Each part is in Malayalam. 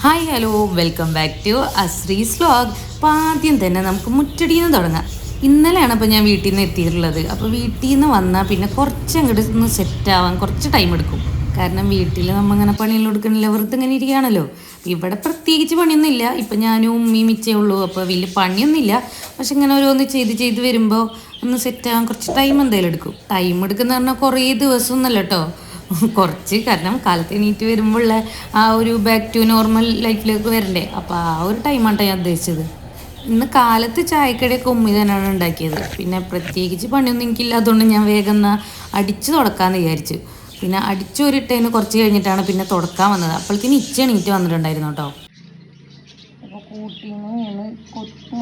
Hi hello welcome back to Ashree's vlog അപ്പോൾ ആദ്യം തന്നെ നമുക്ക് മുറ്റടിയിൽ നിന്ന് തുടങ്ങാം. ഇന്നലെയാണ് അപ്പോൾ ഞാൻ വീട്ടിൽ നിന്ന് എത്തിയിട്ടുള്ളത്. അപ്പോൾ വീട്ടിൽ നിന്ന് വന്നാൽ പിന്നെ കുറച്ച് അങ്ങോട്ട് ഒന്ന് സെറ്റ് ആവാൻ കുറച്ച് ടൈം എടുക്കും. കാരണം വീട്ടിൽ നമ്മൾ അങ്ങനെ പണിയെല്ലാം എടുക്കണില്ല. വെറുതെ ഇങ്ങനെ ഇരിക്കുകയാണല്ലോ. ഇവിടെ പ്രത്യേകിച്ച് പണിയൊന്നും ഇല്ല ഇപ്പം ഞാനും ഉമ്മയും മിച്ചേ ഉള്ളൂ. അപ്പോൾ വലിയ പണിയൊന്നും ഇല്ല പക്ഷെ ഇങ്ങനെ ഓരോന്ന് ചെയ്ത് ചെയ്ത് വരുമ്പോൾ ഒന്ന് സെറ്റ് ആവാൻ കുറച്ച് ടൈം എന്തായാലും എടുക്കും. ടൈം എടുക്കുന്ന പറഞ്ഞാൽ കുറേ ദിവസമൊന്നുമല്ല കേട്ടോ. കുറച്ച് കാരണം കാലത്ത് എണീറ്റ് വരുമ്പോഴുള്ള ആ ഒരു ബാക്ക് ടു നോർമൽ ലൈഫിലേക്ക് വരണ്ടേ. അപ്പോൾ ആ ഒരു ടൈമാണ് ഞാൻ ഉദ്ദേശിച്ചത്. ഇന്ന് കാലത്ത് ചായക്കടയൊക്കെ ഉമ്മി തന്നെയാണ് ഉണ്ടാക്കിയത്. പിന്നെ പ്രത്യേകിച്ച് പണിയൊന്നും എനിക്കില്ല. അതുകൊണ്ട് ഞാൻ വേഗം അടിച്ചു തുടക്കാമെന്ന് വിചാരിച്ചു. പിന്നെ അടിച്ചൊരിട്ടതിന് കുറച്ച് കഴിഞ്ഞിട്ടാണ് പിന്നെ തുടക്കാൻ വന്നത്. അപ്പോഴത്തേന് ഇച്ച എണീറ്റ് വന്നിട്ടുണ്ടായിരുന്നു കേട്ടോ അപ്പോൾ കൂട്ടിന്ന് കൊത്തു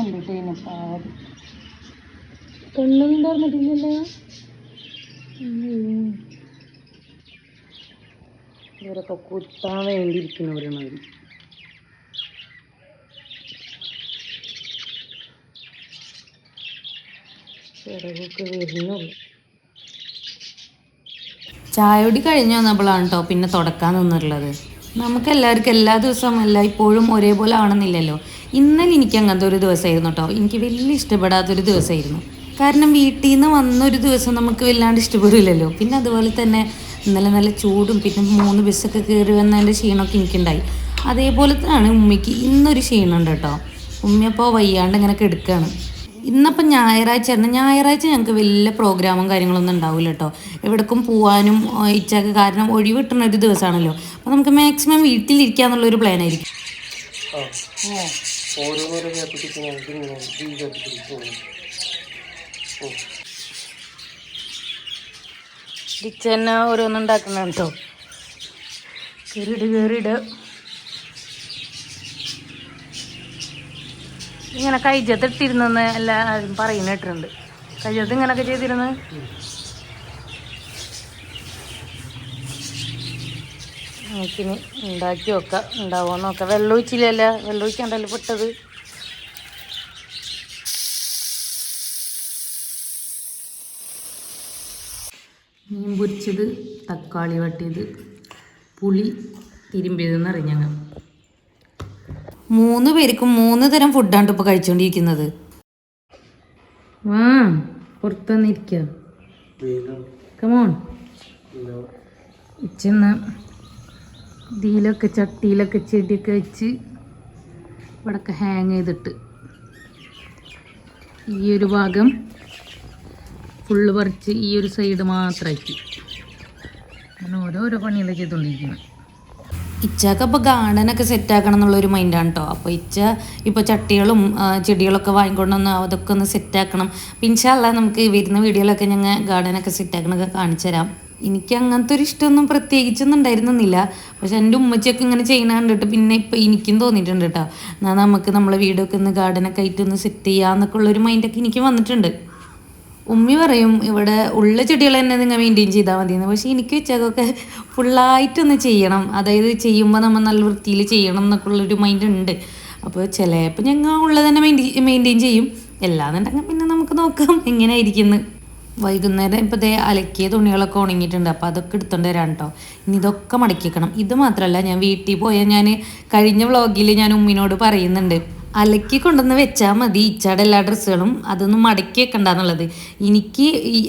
ഇവരൊക്കെ കുത്താൻ വേണ്ടി ഇരിക്കുന്നവരാണ് അവർ ചിറകൊക്കെ വരുന്നുള്ളൂ ചായയോടി കഴിഞ്ഞ് വന്നപ്പോഴാണ് കേട്ടോ പിന്നെ തുടക്കാൻ നിന്നിട്ടുള്ളത്. നമുക്ക് എല്ലാവർക്കും എല്ലാ ദിവസവും എല്ലായ്പ്പോഴും ഒരേപോലെ ആണെന്നില്ലല്ലോ ഇന്നലെ എനിക്ക് അങ്ങനത്തെ ഒരു ദിവസമായിരുന്നു കേട്ടോ എനിക്ക് വലിയ ഇഷ്ടപ്പെടാത്തൊരു ദിവസമായിരുന്നു. കാരണം വീട്ടിൽ നിന്ന് വന്നൊരു ദിവസം നമുക്ക് വല്ലാണ്ട് ഇഷ്ടപ്പെടില്ലല്ലോ. പിന്നെ അതുപോലെ തന്നെ ഇന്നലെ നല്ല ചൂടും പിന്നെ മൂന്ന് ബസ്സൊക്കെ കയറി വന്നതിന്റെ ക്ഷീണമൊക്കെ എനിക്കുണ്ടായി. അതേപോലെ തന്നെയാണ് ഉമ്മയ്ക്ക് ഇന്നൊരു ക്ഷീണമുണ്ട് കേട്ടോ. ഉമ്മയപ്പോൾ വയ്യാണ്ട് ഇങ്ങനെ കിടക്കുകയാണ് ഇന്നപ്പം ഞായറാഴ്ച ആയിരുന്നു. ഞായറാഴ്ച ഞങ്ങൾക്ക് വലിയ പ്രോഗ്രാമും കാര്യങ്ങളൊന്നും ഉണ്ടാവില്ല കേട്ടോ. എവിടേക്കും പോകാനും ഇച്ചൊക്കെ കാരണം ഒഴിവ് കിട്ടുന്ന ഒരു ദിവസമാണല്ലോ. അപ്പോൾ നമുക്ക് മാക്സിമം പ്ലാൻ ആയിരിക്കും. ഓരോന്നോരോ കത്തിച്ച് ഞങ്ങൾക്ക് ഇങ്ങനെ തീ കത്തിച്ച് ഡിച്ചന്നെ ഓരോന്നും ഉണ്ടാക്കണം കേട്ടോ കയറിയിട് കയറിയിട് ഇങ്ങനെ കൈജത്തിട്ടിരുന്നെന്ന് എല്ലാവരും പറയുന്ന കേട്ടിട്ടുണ്ട്. കൈജത്ത് ഇങ്ങനൊക്കെ ചെയ്തിരുന്നു? നമുക്കിനി ഉണ്ടാക്കി നോക്കാം ഉണ്ടാവുമോ നോക്കാം. വെള്ളം ഒഴിച്ചില്ലല്ല. വെള്ളം ഒഴിക്കാണ്ടല്ലോ പെട്ടത്? മീൻ പൊരിച്ചത് തക്കാളി വട്ടിയത് പുളി തിരുമ്പിയതെന്ന് അറിഞ്ഞങ്ങ മൂന്ന് പേർക്കും മൂന്ന് തരം ഫുഡാണ് ഇപ്പോൾ കഴിച്ചുകൊണ്ടിരിക്കുന്നത് വാ പുറത്തുനിന്നിരിക്കുക കമോൺ ഇച്ചെന്ന് ഇതിലൊക്കെ ചട്ടിയിലൊക്കെ ചെടിയൊക്കെ വെച്ച് ഇവിടൊക്കെ ഹാങ് ചെയ്തിട്ട്. ഈ ഒരു ഭാഗം ഫുള്ള് പറിച്ച് ഈ ഒരു സൈഡ് മാത്രമാക്കി അങ്ങനെ ഓരോരോ പണികൾ ചെയ്തുകൊണ്ടിരിക്കുന്നത് ഇച്ചക്ക് അപ്പോൾ ഗാർഡനൊക്കെ സെറ്റ് ആക്കണം എന്നുള്ളൊരു മൈൻഡാണ് കേട്ടോ അപ്പോൾ ഇച്ച ഇപ്പോൾ ചട്ടികളും ചെടികളൊക്കെ വാങ്ങിക്കൊണ്ടുവന്ന് അതൊക്കെ ഒന്ന് സെറ്റ് ആക്കണം പിൻഷല്ല നമുക്ക് വരുന്ന വീഡിയോയിലൊക്കെ ഞങ്ങൾ ഗാർഡനൊക്കെ സെറ്റ് ആക്കണൊക്കെ കാണിച്ചു തരാം. എനിക്ക് അങ്ങനത്തെ ഒരു ഇഷ്ടമൊന്നും പ്രത്യേകിച്ചൊന്നും ഉണ്ടായിരുന്നില്ല. പക്ഷെ എന്റെ ഉമ്മച്ചൊക്കെ ഇങ്ങനെ ചെയ്യണ കണ്ടിട്ട് പിന്നെ ഇപ്പം എനിക്കും തോന്നിയിട്ടുണ്ട് കേട്ടോ എന്നാൽ നമുക്ക് നമ്മളെ വീടൊക്കെ ഒന്ന് ഗാർഡനൊക്കെ ആയിട്ട് ഒന്ന് സെറ്റ് ചെയ്യാന്നൊക്കെ ഉള്ളൊരു മൈൻഡൊക്കെ എനിക്ക് വന്നിട്ടുണ്ട്. ഉമ്മി പറയും ഇവിടെ ഉള്ള ചെടികൾ തന്നെ നിങ്ങൾ മെയിന്റെയിൻ ചെയ്താൽ മതിയെന്ന്. പക്ഷേ എനിക്ക് വെച്ചതൊക്കെ ഫുള്ളായിട്ടൊന്ന് ചെയ്യണം. അതായത് ചെയ്യുമ്പോൾ നമ്മൾ നല്ല വൃത്തിയിൽ ചെയ്യണം എന്നൊക്കെ ഉള്ളൊരു മൈൻഡ് ഉണ്ട്. അപ്പോൾ ചിലപ്പോൾ ഞങ്ങൾ ഉള്ളത് തന്നെ മെയിന്റെയിൻ മെയിന്റെയിൻ ചെയ്യും. എല്ലാന്നുണ്ടെങ്കിൽ പിന്നെ നമുക്ക് നോക്കാം എങ്ങനെയായിരിക്കുന്നു. വൈകുന്നേരം ഇപ്പോൾ ദേ അലക്കിയ തുണികളൊക്കെ ഉണങ്ങിയിട്ടുണ്ട്. അപ്പോൾ അതൊക്കെ എടുത്തോണ്ട് വരാം കേട്ടോ ഇനി ഇതൊക്കെ മടക്കി വെക്കണം ഇത് മാത്രമല്ല ഞാൻ വീട്ടിൽ പോയാൽ ഞാൻ കഴിഞ്ഞ വ്ളോഗിൽ ഞാൻ ഉമ്മിനോട് പറയുന്നുണ്ട്. അലക്കി കൊണ്ടുവന്ന് വെച്ചാൽ മതി. ഇച്ചാടെ എല്ലാ ഡ്രസ്സുകളും അതൊന്നും മടക്കി വെക്കണ്ട എന്നുള്ളത് എനിക്ക്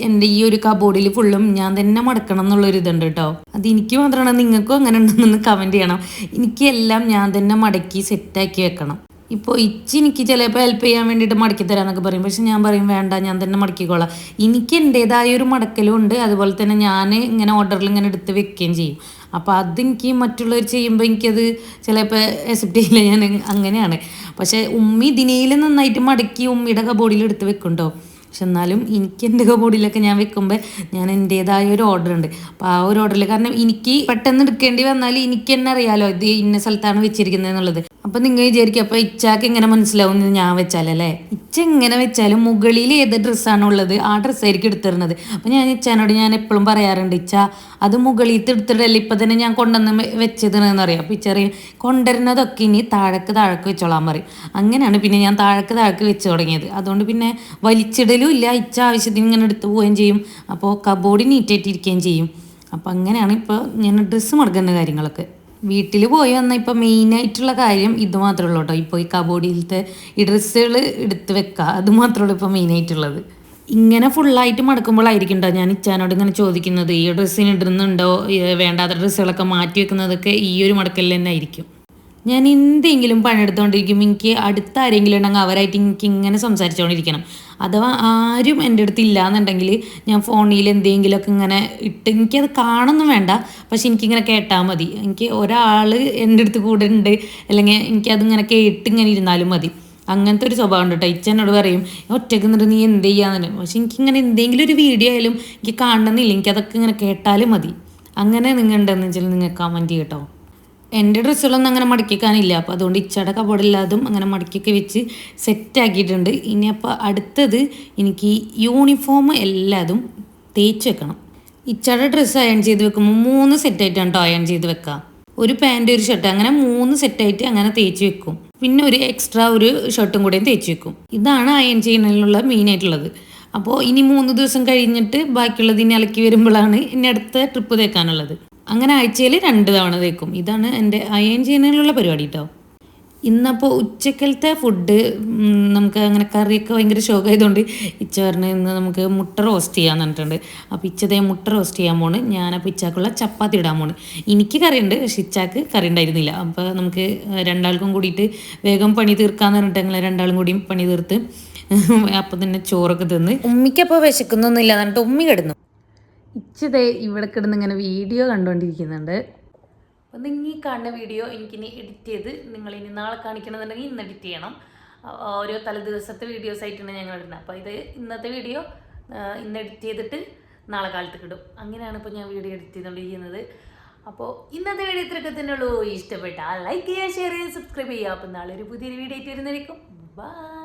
എന്റെ ഈ ഒരു കബോർഡിൽ ഫുള്ളും ഞാൻ തന്നെ മടക്കണം എന്നുള്ളൊരു ഇതുണ്ട് കേട്ടോ അത് എനിക്ക് മാത്രമാണ് നിങ്ങൾക്കും അങ്ങനെ ഉണ്ടെന്നൊന്ന് കമന്റ് ചെയ്യണം. എനിക്കെല്ലാം ഞാൻ തന്നെ മടക്കി സെറ്റാക്കി വെക്കണം. ഇപ്പോൾ ഇച്ചി എനിക്ക് ചിലപ്പോൾ ഹെൽപ്പ് ചെയ്യാൻ വേണ്ടിയിട്ട് മടക്കി തരാമെന്നൊക്കെ പറയും. പക്ഷെ ഞാൻ പറയും വേണ്ട ഞാൻ തന്നെ മടക്കിക്കോളാം. എനിക്ക് എന്റേതായ ഒരു മടക്കലും ഉണ്ട് അതുപോലെ തന്നെ ഞാൻ ഇങ്ങനെ ഓർഡറിൽ ഇങ്ങനെ എടുത്ത് വെക്കുകയും ചെയ്യും. അപ്പോൾ അതെനിക്ക് മറ്റുള്ളവർ ചെയ്യുമ്പോൾ എനിക്കത് ചിലപ്പോൾ അക്സെപ്റ്റ് ചെയ്യില്ല. ഞാൻ അങ്ങനെയാണ്. പക്ഷേ ഉമ്മി ദിനയിൽ നന്നായിട്ട് മടക്കി ഉമ്മിയുടെ കബോർഡിൽ എടുത്ത് വെക്കുന്നുണ്ടോ? പക്ഷെ എന്നാലും എനിക്ക് എന്റെ കബോർഡിലൊക്കെ ഞാൻ വെക്കുമ്പോൾ ഞാൻ എന്റേതായ ഒരു ഓർഡർ ഉണ്ട്. അപ്പോൾ ആ ഒരു ഓർഡറിൽ കാരണം എനിക്ക് പെട്ടെന്ന് എടുക്കേണ്ടി വന്നാൽ എനിക്ക് തന്നെ അറിയാലോ ഇത് ഇന്ന സ്ഥലത്താണ് വെച്ചിരിക്കുന്നത് എന്നുള്ളത്. അപ്പം നിങ്ങൾ വിചാരിക്കും അപ്പോൾ ഇച്ചാക്ക് എങ്ങനെ മനസ്സിലാവും ഞാൻ വെച്ചാലല്ലേ ഇച്ച എങ്ങനെ വെച്ചാലും മുകളിൽ ഏത് ഡ്രസ്സാണ് ഉള്ളത് ആ ഡ്രസ്സായിരിക്കും എടുത്തിരുന്നത് അപ്പോൾ ഞാൻ ഇച്ചാനോട് ഞാൻ എപ്പോഴും പറയാറുണ്ട് ഇച്ച അത് മുകളിലത്തെ എടുത്തിട്ടല്ലേ ഇപ്പം തന്നെ ഞാൻ കൊണ്ടുവന്ന് വെച്ചതെന്ന് അറിയാം അപ്പൊ ഇച്ചറിയും കൊണ്ടുവരുന്നതൊക്കെ ഇനി താഴക്ക് താഴക്ക് വെച്ചോളാൻ പറയും. അങ്ങനെയാണ് പിന്നെ ഞാൻ താഴക്ക് താഴക്ക് വെച്ച് തുടങ്ങിയത്. അതുകൊണ്ട് പിന്നെ വലിച്ചിടലും ഇല്ല ഇച്ച ആവശ്യത്തിന് ഇങ്ങനെ എടുത്തു പോവുകയും ചെയ്യും. അപ്പോൾ കബോർഡ് നീറ്റായിട്ടിരിക്കുകയും ചെയ്യും. അപ്പോൾ അങ്ങനെയാണ് ഇപ്പോൾ ഞാൻ ഡ്രസ്സ് മടക്കുന്ന കാര്യങ്ങളൊക്കെ. വീട്ടിൽ പോയി വന്ന മെയിൻ ആയിട്ടുള്ള കാര്യം ഇത് മാത്രമേ ഉള്ളൂ കേട്ടോ. ഇപ്പോൾ ഈ കബോർഡിലത്തെ ഈ ഡ്രസ്സുകൾ എടുത്ത് വെക്കുക അത് മാത്രമേ ഉള്ളൂ ഇപ്പോൾ മെയിനായിട്ടുള്ളത് ഇങ്ങനെ ഫുള്ളായിട്ട് മടക്കുമ്പോഴായിരിക്കും കേട്ടോ ഞാൻ ഇച്ചാനോട് ഇങ്ങനെ ചോദിക്കുന്നത്. ഈ ഡ്രസ്സിന് ഇടുന്നുണ്ടോ? വേണ്ടാത്ത ഡ്രസ്സുകളൊക്കെ മാറ്റി വെക്കുന്നതൊക്കെ ഈ ഒരു മടക്കലിൽ തന്നെ ആയിരിക്കും. ഞാൻ എന്തെങ്കിലും പണിയെടുത്തുകൊണ്ടിരിക്കുമ്പോൾ എനിക്ക് അടുത്ത ആരെങ്കിലും ഉണ്ടെങ്കിൽ അവരായിട്ട് എനിക്ക് ഇങ്ങനെ സംസാരിച്ചുകൊണ്ടിരിക്കണം അഥവാ ആരും എന്റെ അടുത്ത് ഇല്ല എന്നുണ്ടെങ്കിൽ ഞാൻ ഫോണിൽ എന്തെങ്കിലുമൊക്കെ ഇങ്ങനെ ഇട്ട് എനിക്കത് കാണൊന്നും വേണ്ട. പക്ഷെ എനിക്കിങ്ങനെ കേട്ടാൽ മതി. എനിക്ക് ഒരാൾ എന്റെ അടുത്ത് കൂടെ ഉണ്ട്. അല്ലെങ്കിൽ എനിക്കതിങ്ങനെ കേട്ട് ഇങ്ങനെ ഇരുന്നാലും മതി. അങ്ങനത്തെ ഒരു സ്വഭാവം ഉണ്ട് കേട്ടോ. എന്നോട് പറയും ഒറ്റയ്ക്ക് നിന്നിട്ട് നീ എന്ത് ചെയ്യാന്ന്? പക്ഷെ എനിക്കിങ്ങനെ എന്തെങ്കിലും ഒരു വീഡിയോ ആയാലും എനിക്ക് കാണണമെന്നില്ല. എനിക്കതൊക്കെ ഇങ്ങനെ കേട്ടാലും മതി. അങ്ങനെ നിങ്ങൾ ഉണ്ടെന്ന് വെച്ചാൽ നിങ്ങൾ കമന്റ് കേട്ടോ. എന്റെ ഡ്രസ്സുകളൊന്നും അങ്ങനെ മടക്കിക്കാനില്ല. അപ്പോൾ അതുകൊണ്ട് ഇച്ചയുടെ കബോർഡില്ലാതും അങ്ങനെ മടക്കിയൊക്കെ വെച്ച് സെറ്റാക്കിയിട്ടുണ്ട് ഇനി അപ്പോൾ അടുത്തത് എനിക്ക് യൂണിഫോം എല്ലാതും തേച്ച് വെക്കണം. ഇച്ചയുടെ ഡ്രസ്സ് അയൺ ചെയ്ത് വെക്കുമ്പോൾ മൂന്ന് സെറ്റായിട്ടാണ് കേട്ടോ അയൺ ചെയ്ത് വെക്കുക ഒരു പാന്റ് ഒരു ഷർട്ട് അങ്ങനെ മൂന്ന് സെറ്റായിട്ട് അങ്ങനെ തേച്ച് വെക്കും. പിന്നെ ഒരു എക്സ്ട്രാ ഒരു ഷർട്ടും കൂടെയും തേച്ച് വെക്കും. ഇതാണ് അയൺ ചെയ്യുന്നതിനുള്ള മെയിൻ ആയിട്ടുള്ളത്. അപ്പോൾ ഇനി മൂന്ന് ദിവസം കഴിഞ്ഞിട്ട് ബാക്കിയുള്ളത് ഇനി ഇളക്കി വരുമ്പോഴാണ് ഇനി അടുത്ത ട്രിപ്പ് തേക്കാനുള്ളത്. അങ്ങനെ ആഴ്ചയിൽ രണ്ട് തവണ തേക്കും. ഇതാണ് എന്റെ അയൺ ചെയ്യുന്നതിനുള്ള പരിപാടി കേട്ടോ ഇന്നപ്പോൾ ഉച്ചക്കലത്തെ ഫുഡ് നമുക്ക് അങ്ങനെ കറിയൊക്കെ ഭയങ്കര ഷോക്കായതുകൊണ്ട് ഇച്ച പറഞ്ഞ് ഇന്ന് നമുക്ക് മുട്ട റോസ്റ്റ് ചെയ്യാൻ പറഞ്ഞിട്ടുണ്ട്. അപ്പോൾ ഇച്ചതേ മുട്ട റോസ്റ്റ് ചെയ്യാൻ പോണ്. ഞാനപ്പോൾ ഇച്ചാക്കുള്ള ചപ്പാത്തി ഇടാൻ പോണ്. എനിക്ക് കറിയുണ്ട് പക്ഷെ ഇച്ചാക്ക് കറി ഉണ്ടായിരുന്നില്ല. അപ്പോൾ നമുക്ക് രണ്ടാൾക്കും കൂടിയിട്ട് വേഗം പണി തീർക്കാന്ന് പറഞ്ഞിട്ട് ഞങ്ങൾ രണ്ടാളും കൂടിയും പണി തീർത്ത് അപ്പം തന്നെ ചോറൊക്കെ തിന്ന്. ഉമ്മിക്കപ്പോൾ വിശക്കുന്നൊന്നുമില്ല എന്നിട്ട് ഉമ്മി കിടന്നു. ഇച്ചതേ ഇവിടെ കിടന്ന് ഇങ്ങനെ വീഡിയോ കണ്ടുകൊണ്ടിരിക്കുന്നുണ്ട് അപ്പോൾ നിങ്ങൾ ഈ കാണുന്ന വീഡിയോ എനിക്കിനി എഡിറ്റ് ചെയ്ത് നിങ്ങൾ ഇനി നാളെ കാണിക്കണമെന്നുണ്ടെങ്കിൽ ഇന്ന് എഡിറ്റ് ചെയ്യണം. ഓരോ തല ദിവസത്തെ വീഡിയോസ് ആയിട്ടാണ് ഞങ്ങൾ ഇടുന്നത്. അപ്പോൾ ഇത് ഇന്നത്തെ വീഡിയോ ഇന്ന് എഡിറ്റ് ചെയ്തിട്ട് നാളെ കാലത്ത് കിടും അങ്ങനെയാണ് ഇപ്പോൾ ഞാൻ വീഡിയോ എഡിറ്റ് ചെയ്തുകൊണ്ടിരിക്കുന്നത് അപ്പോൾ ഇന്നത്തെ വീഡിയോ ഇത്രയൊക്കെ തന്നെ ഉള്ളൂ. ഇഷ്ടപ്പെട്ടാൽ ലൈക്ക് ചെയ്യുക ഷെയർ ചെയ്യുക സബ്സ്ക്രൈബ് ചെയ്യുക. അപ്പോൾ നാളെ ഒരു പുതിയൊരു വീഡിയോ ആയിട്ട് വരുന്നതായിരിക്കും. ബൈ